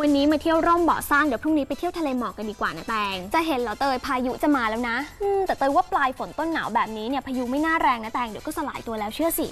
วันนี้มาเที่ยวร่มเบาะสร้างเดี๋ยวพรุ่งนี้ไปเที่ยวทะเลหมอกกันดีกว่านะแตง จะเห็นเหรอเตยพายุจะมาแล้วนะอืมแต่เตยว่าปลายฝนต้นหนาวแบบนี้เนี่ยพายุไม่น่าแรงนะแตงเดี๋ยวก็สลายตัวแล้วเชื่อสิ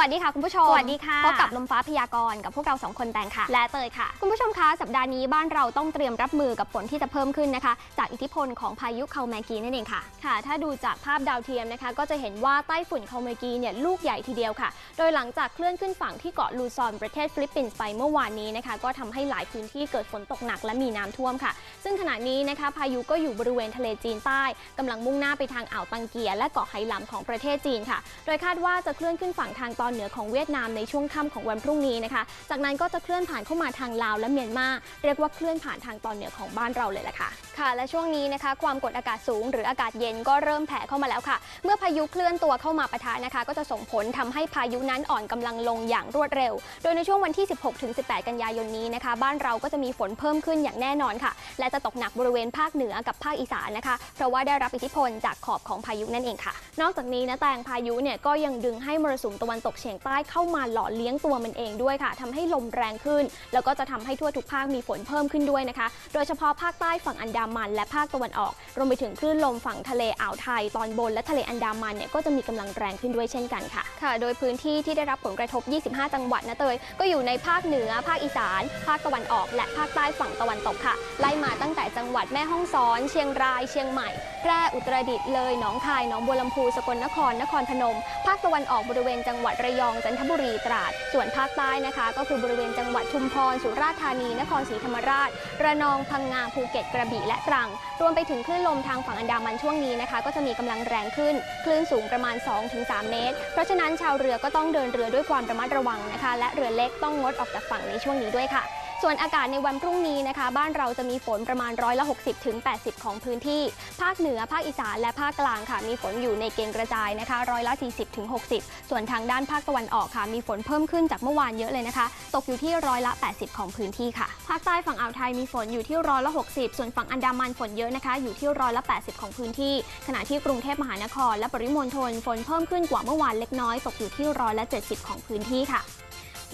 วัสดีค่ะคุณผู้ชม สวัสดีค่ะ พบกับลมฟ้าพยากรณ์กับพวกเราสองคนแตงค่ะ และเตยค่ะ คุณผู้ชมคะสัปดาห์นี้บ้านเราต้องเตรียมรับมือกับฝนที่จะเพิ่มขึ้นนะคะ จากอิทธิพลของพายุเคาแมกีนั่นเองค่ะ ค่ะ ถ้าดูจากภาพดาวเทียมนะคะ ก็จะเห็นว่าใต้ฝุ่นเคาแมกีเนี่ยลูกใหญ่ทีเดียวค่ะ โดยหลังจากเคลื่อนขึ้นฝั่งที่เกาะลูซอนประเทศฟิลิปปินส์ไปเมื่อวานนี้นะคะ ก็ทำให้หลายพื้นที่เกิดฝนตกหนักและมีน้ำท่วมค่ะ ซึ่งขณะนี้นะคะพายุก็อยู่บริเวณทะเลจีนใต้กำลังมุ่งหน้าไปทางอ่าวตังเกีย และเกาะไหหลำของประเทศจีนค่ะ โดยคาดว่าจะเคลื่อนขึ้นฝั่งทางตอนเหนือของเวียดนามในช่วงค่ำของวันพรุ่งนี้นะคะ จากนั้นก็จะเคลื่อนผ่านเข้ามาทางลาวและเมียนมาเรียกว่าเคลื่อนผ่านทางตอนเหนือของบ้านเราเลยแหละค่ะค่ะ และช่วงนี้นะคะ ความกดอากาศสูงหรืออากาศเย็นก็เริ่มแผ่เข้ามาแล้วค่ะ เมื่อพายุเคลื่อนตัวเข้ามาปะทะนะคะ ก็จะส่งผลทำให้พายุนั้นอ่อนกำลังลงอย่างรวดเร็ว โดยในช่วงวันที่ 16-18 กันยายนนี้นะคะ บ้านเราก็จะมีฝนเพิ่มขึ้นอย่างแน่นอนค่ะ และจะตกหนักบริเวณภาคเหนือกับภาคอีสานนะคะ เพราะว่าได้รับอิทธิพลจากขอบของพายุนั่นเองค่ะ นอกจากนี้นะแตงพายุเนี่ยก็ยังดึงให้มรสุมตะวันตกเฉียงใต้เข้ามาหล่อเลี้ยงตัวมันเองด้วยค่ะทำให้ลมแรงขึ้น แล้วก็จะทำให้ทั่วทุกภาคมีฝนเพิ่มขึ้นด้วยนะคะ โดยเฉพาะภาคใต้ฝั่งอันดามันและภาคตะวันออก รวมไปถึงคลื่นลมฝั่งทะเลอ่าวไทย ตอนบนและทะเลอันดามันเนี่ยก็จะมีกำลังแรงขึ้นด้วยเช่นกันค่ะ ค่ะ โดยพื้นที่ที่ได้รับผลกระทบ 25 จังหวัดนะเตย ก็อยู่ในภาคเหนือ ภาคอีสาน ภาคตะวันออก และภาคใต้ฝั่งตะวันตกค่ะ ไล่มาตั้ง้งแต่จังหวัดแม่ฮ่องสอน เชียงราย เชียงใหม่ แพร่ อุตรดิตถ์ เลย หนองคาย หนองบัวลำพู สกลนคร นครพนม ภาคตะวันออกบริเวณจังหวัดระยอง จันทบุรี ตราด ส่วนภาคใต้นะคะ ก็คือบริเวณจังหวัดชุมพร สุราษฎร์ธานี นครศรีธรรมราช ระนอง พังงา ภูเก็ต กระบี่ และตรัง รวมไปถึงคลื่นลมทางฝั่งอันดามันช่วงนี้นะคะ ก็จะมีกำลังแรงขึ้น คลื่นสูงประมาณ 2-3 เมตร เพราะฉะนั้นชาวเรือก็ต้องเดินเรือด้วยความระมัดระวังนะคะ และเรือเล็กต้องงดออกจากฝั่งในช่วงนี้ด้วยค่ะ ส่วนอากาศในวันพรุ่งนี้นะคะ บ้านเราจะมีฝนประมาณร้อยละ 60 ถึง 80 ของพื้นที่ ภาคเหนือ ภาคอีสาน และภาคกลางค่ะ มีฝนอยู่ในเกณฑ์กระจายนะคะ ร้อยละ 40 ถึง 60 ส่วนทางด้านภาคตะวันออกค่ะ มีฝนเพิ่มขึ้นจากเมื่อวานเยอะเลยนะคะ ตกอยู่ที่ร้อยละ 80 ของพื้นที่ค่ะ ภาคใต้ฝั่งอ่าวไทยมีฝนอยู่ที่ร้อยละ 60 ส่วนฝั่งอันดามันฝนเยอะนะคะ อยู่ที่ร้อยละ 80 ของพื้นที่ ขณะที่กรุงเทพมหานคร และปริมณฑลฝนเพิ่มขึ้นกว่าเมื่อวานเล็กน้อย ตกอยู่ที่ร้อยละ 70 ของพื้นที่ค่ะ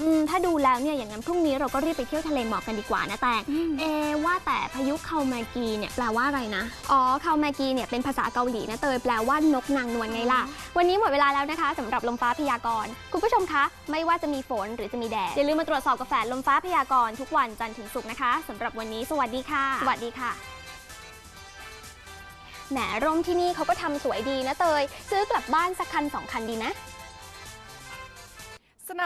อืมถ้าดูแล้วเนี่ยอย่างนั้นพรุ่งนี้เราก็รีบไปเที่ยวทะเลหมอกกันดีกว่านะแต่เอะว่าแต่พายุเคามากีเนี่ยแปลว่าอะไรนะอ๋อเคามากีเนี่ยเป็นภาษาเกาหลีนะเตยแปลว่านกนางนวลไงล่ะ วันนี้หมดเวลาแล้วนะคะสำหรับลมฟ้าพยากรณ์คุณผู้ชมคะไม่ว่าจะมีฝนหรือจะมีแดดอย่าลืมมาตรวจสอบกาแฟลมฟ้าพยากรณ์ทุกวันจันทร์ถึงศุกร์นะคะสำหรับวันนี้สวัสดีค่ะสวัสดีค่ะแหมร่มที่นี่เขาก็ทำสวยดีนะเตย ซื้อกลับบ้านสักคันสองคันดีนะ